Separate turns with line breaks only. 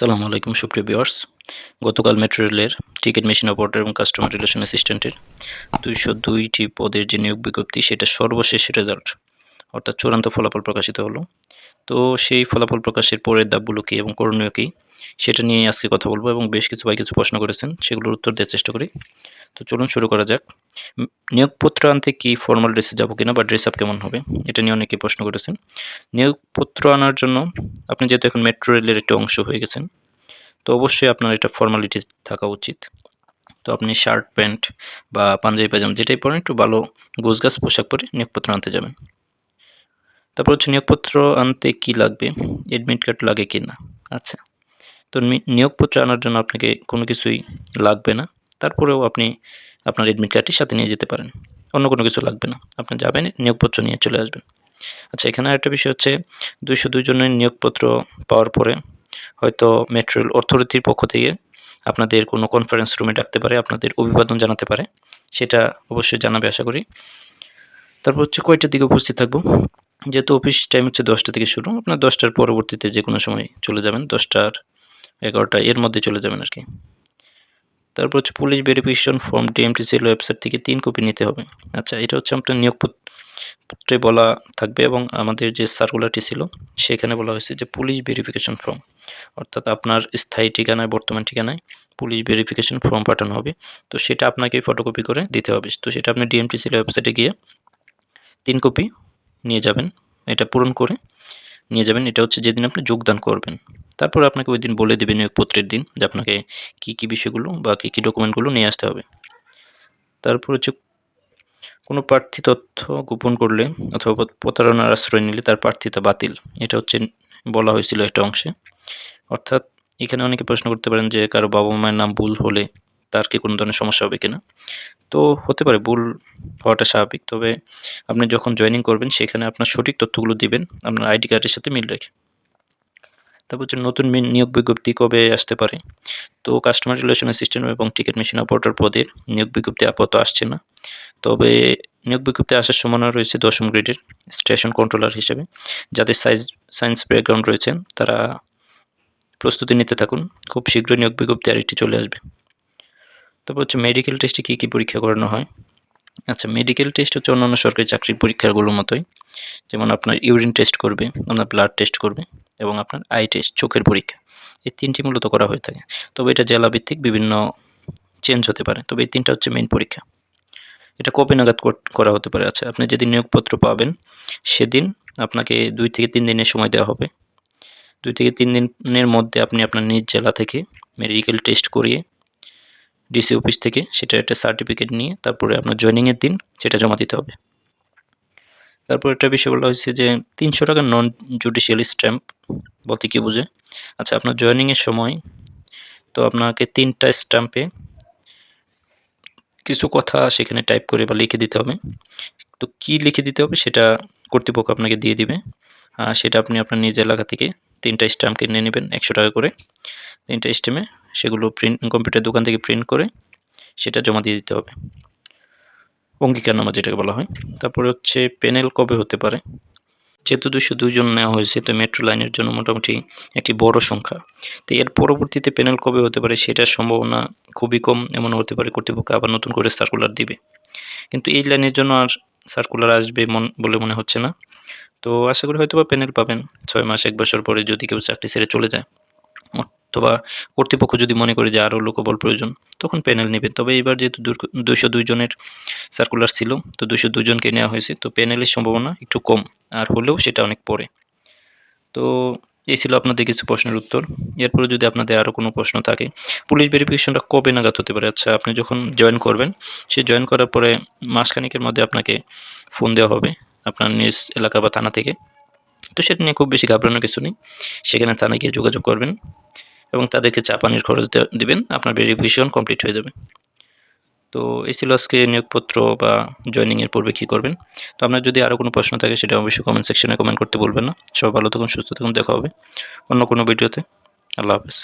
আসসালামু আলাইকুম, সুপ্রিয় ভিউয়ার্স। গতকাল মেট্রো রেলের টিকিট মেশিন অপারেটর এবং কাস্টমার রিলেশন অ্যাসিস্ট্যান্টের দুইশো দুইটি পদের যে নিয়োগ বিজ্ঞপ্তি, সেটা সর্বশেষ রেজাল্ট, অর্থাৎ চূড়ান্ত ফলাফল প্রকাশিত হলো। তো সেই ফলাফল প্রকাশের পরের দাবগুলো কী এবং করণীয় কী, সেটা নিয়ে আজকে কথা বলব এবং বেশ কিছু ভাই কিছু প্রশ্ন করেছেন, সেগুলোর উত্তর দেওয়ার চেষ্টা করি। তো চলুন শুরু করা যাক। নিয়োগপত্র আনতে কি ফর্মাল ড্রেসে যাব কিনা বা ড্রেস আপ কেমন হবে, এটা নিয়ে অনেকে প্রশ্ন করেছেন। নিয়োগপত্র আনার জন্য আপনি যেহেতু এখন মেট্রো রেলের একটা অংশ হয়ে গেছেন, তো অবশ্যই আপনার এটা ফর্মালিটি থাকা উচিত। তো আপনি শার্ট প্যান্ট বা পাঞ্জাবি পাজামা যেটাই পরেন, একটু ভালো গোছগাছ পোশাক পরে নিয়োগপত্র আনতে যাবেন। তারপর হচ্ছে নিয়োগপত্র আনতে কি লাগবে এডমিট কার্ড লাগে কি না আচ্ছা তো নিয়োগপত্র আনার জন্য আপনাকে কোনো কিছুই লাগবে না। তারপরেও আপনি আপনার এডমিট কার্ডটি সাথে নিয়ে যেতে পারেন। অন্য কোনো কিছু লাগবে না। আপনি যাবেন, নিয়োগপত্র নিয়ে চলে আসবেন। আচ্ছা এখানে আরেকটা বিষয় হচ্ছে, দুইশো দুই জনের নিয়োগপত্র পাওয়ার পরে হয়তো মেট্রোল অর্থনীতির পক্ষ থেকে আপনাদের কোনো কনফারেন্স রুমে ডাকতে পারে, আপনাদের অভিবাদন জানাতে পারে, সেটা অবশ্যই জানাবে আশা করি। তারপর হচ্ছে কয়টার দিকে উপস্থিত থাকব? যেহেতু অফিস টাইম হচ্ছে দশটা থেকে শুরু, আপনার দশটার পরবর্তীতে যে কোনো সময় চলে যাবেন, দশটার এগারোটা এর মধ্যে চলে যাবেন আর কি। তারপর হচ্ছে police verification form DMTCL website থেকে তিন কপি নিতে হবে। আচ্ছা এটা হচ্ছে আপনার নিয়োগপত্রে বলা থাকবে এবং আমাদের যে সার্কুলারটি ছিল, সেখানে বলা হয়েছে যে পুলিশ ভেরিফিকেশন ফর্ম অর্থাৎ আপনার স্থায়ী ঠিকানায়, বর্তমান ঠিকানায় পুলিশ ভেরিফিকেশন ফর্ম পাঠানো হবে। তো সেটা আপনাকে ফটোকপি করে দিতে হবে। তো সেটা আপনি ডিএমটিসিএল ওয়েবসাইটে গিয়ে তিন কপি নিয়ে যাবেন। এটা পূরণ করে নিয়ে যাবেন। এটা হচ্ছে যেদিন আপনি যোগদান করবেন। তারপর আপনাকে ওই দিন বলে দেবে নিয়োগপত্রের দিন যে আপনাকে কী কী বিষয়গুলো বা কী কী ডকুমেন্টগুলো নিয়ে আসতে হবে। তারপর হচ্ছে কোনো প্রার্থী তথ্য গোপন করলে অথবা প্রতারণার আশ্রয় নিলে তার প্রার্থিতা বাতিল। এটা হচ্ছে বলা হয়েছিল একটা অংশে। অর্থাৎ এখানে অনেকে প্রশ্ন করতে পারেন যে কারও বাবা মায়ের নাম ভুল হলে তার কি কোনো ধরনের সমস্যা হবে কিনা? তো হতে পারে, ভুল হওয়াটা স্বাভাবিক। তবে আপনি যখন জয়েনিং করবেন, সেখানে আপনার সঠিক তথ্যগুলো দিবেন, আপনার আইডি কার্ডের সাথে মিল রেখে। তারপর হচ্ছে নতুন নিয়োগ বিজ্ঞপ্তি কবে আসতে পারে? তো কাস্টমার রিলেশন অ্যাসিস্ট্যান্ট এবং টিকিট মেশিন অপারেটর পদের নিয়োগ বিজ্ঞপ্তি আপাতত আসছে না। তবে নিয়োগ বিজ্ঞপ্তি আসার সম্ভাবনা রয়েছে দশম গ্রেডের স্টেশন কন্ট্রোলার হিসেবে। যাদের সাইজ সায়েন্স ব্যাকগ্রাউন্ড রয়েছে, তারা প্রস্তুতি নিতে থাকুন। খুব শীঘ্রই নিয়োগ বিজ্ঞপ্তি আরেকটি চলে আসবে। তারপর হচ্ছে মেডিকেল টেস্টে কী কী পরীক্ষা করানো হয়? আচ্ছা মেডিকেল টেস্ট হচ্ছে অন্যান্য সরকারি চাকরির পরীক্ষাগুলোর মতোই। যেমন আপনার ইউরিন টেস্ট করবে, আপনার ব্লাড টেস্ট করবে এবং আপনার আই টেস্ট চোখের পরীক্ষা, এই তিনটি মূলত করা হয়ে থাকে। তবে এটা জেলাভিত্তিক বিভিন্ন চেঞ্জ হতে পারে। তবে এই তিনটা হচ্ছে মেইন পরীক্ষা। এটা কবে নাগাদ করা হতে পারে? আচ্ছা আপনি যেদিন নিয়োগপত্র পাবেন, সেদিন আপনাকে দুই থেকে তিন দিনের সময় দেওয়া হবে। দুই থেকে তিন দিনের মধ্যে আপনি আপনার নিজ জেলা থেকে মেডিকেল টেস্ট করিয়ে ডিসি অফিস থেকে সেটা একটা সার্টিফিকেট নিয়ে তারপরে আপনার জয়েনিংয়ের দিন সেটা জমা দিতে হবে। তারপর একটা বিষয় বলা হয়েছে যে তিনশো টাকার নন জুডিশিয়াল স্ট্যাম্প বলতে কী বোঝে? আচ্ছা আপনার জয়েনিংয়ের সময় তো আপনাকে তিনটা স্ট্যাম্পে কিছু কথা সেখানে টাইপ করে বা লিখে দিতে হবে। তো কী লিখে দিতে হবে সেটা কর্তৃপক্ষ আপনাকে দিয়ে দিবে। সেটা আপনি আপনার নিজ এলাকা থেকে তিনটা স্ট্যাম্প কিনে নেবেন একশো টাকা করে। তিনটা স্ট্যাম্পে সেগুলো প্রিন্ট কম্পিউটার দোকান থেকে প্রিন্ট করে সেটা জমা দিয়ে দিতে হবে। অঙ্গীকারনামা যেটাকে বলা হয়। তারপরে হচ্ছে প্যানেল কবে হতে পারে? যেহেতু দুশো দুজন নেওয়া হয়েছে, তো মেট্রো লাইনের জন্য মোটামুটি একটি বড় সংখ্যা। তো এর পরবর্তীতে প্যানেল কবে হতে পারে সেটার সম্ভাবনা খুবই কম এমন হতে পারে কর্তৃপক্ষ আবার নতুন করে সার্কুলার দিবে। কিন্তু এই লাইনের জন্য আর সার্কুলার আসবে মন, বলে মনে হচ্ছে না। তো আশা করি হয়তো বা প্যানেল পাবেন। ছয় মাস, এক বছর পরে যদি কেউ চাকরি ছেড়ে চলে যায়। অথবা কর্তৃপক্ষ যদি মনে করে যে আরও লোকবল প্রয়োজন, তখন প্যানেল নেবে তবে এবার যেহেতু দুশো দুই জনের সার্কুলার ছিল, তো দুশো দুজনকে নেওয়া হয়েছে, তো প্যানেলের সম্ভাবনা একটু কম, আর হলেও সেটা অনেক পরে। তো এই ছিল আপনাদের কিছু প্রশ্নের উত্তর। এরপরে যদি আপনাদের আরও কোনো প্রশ্ন থাকে, পুলিশ ভেরিফিকেশনটা কবে নাগাদ হতে পারে? আচ্ছা আপনি যখন জয়েন করবেন, সে জয়েন করার পরে মাসখানেকের মধ্যে আপনাকে ফোন দেওয়া হবে, আপনার নিজ এলাকা বা থানা থেকে। তো সেটা নিয়ে খুব বেশি ঘাবড়ানোর কিছু নেই। সেখানে থানায় গিয়ে যোগাযোগ করবেন। এবং তাদেরকে চা পানির খরচ দেবেন, আপনার ভেরিফিকেশন কমপ্লিট হয়ে যাবে। তো এই ছিল নিয়োগপত্র বা জয়নিংয়ের পূর্বে কী করবেন। তো আপনার যদি আরও কোনো প্রশ্ন থাকে, সেটা অবশ্যই কমেন্ট সেকশনে কমেন্ট করতে বলবেন না। সব ভালো থাকুন, সুস্থ থাকুন, দেখা হবে অন্য কোনো ভিডিওতে। আল্লাহ হাফেজ।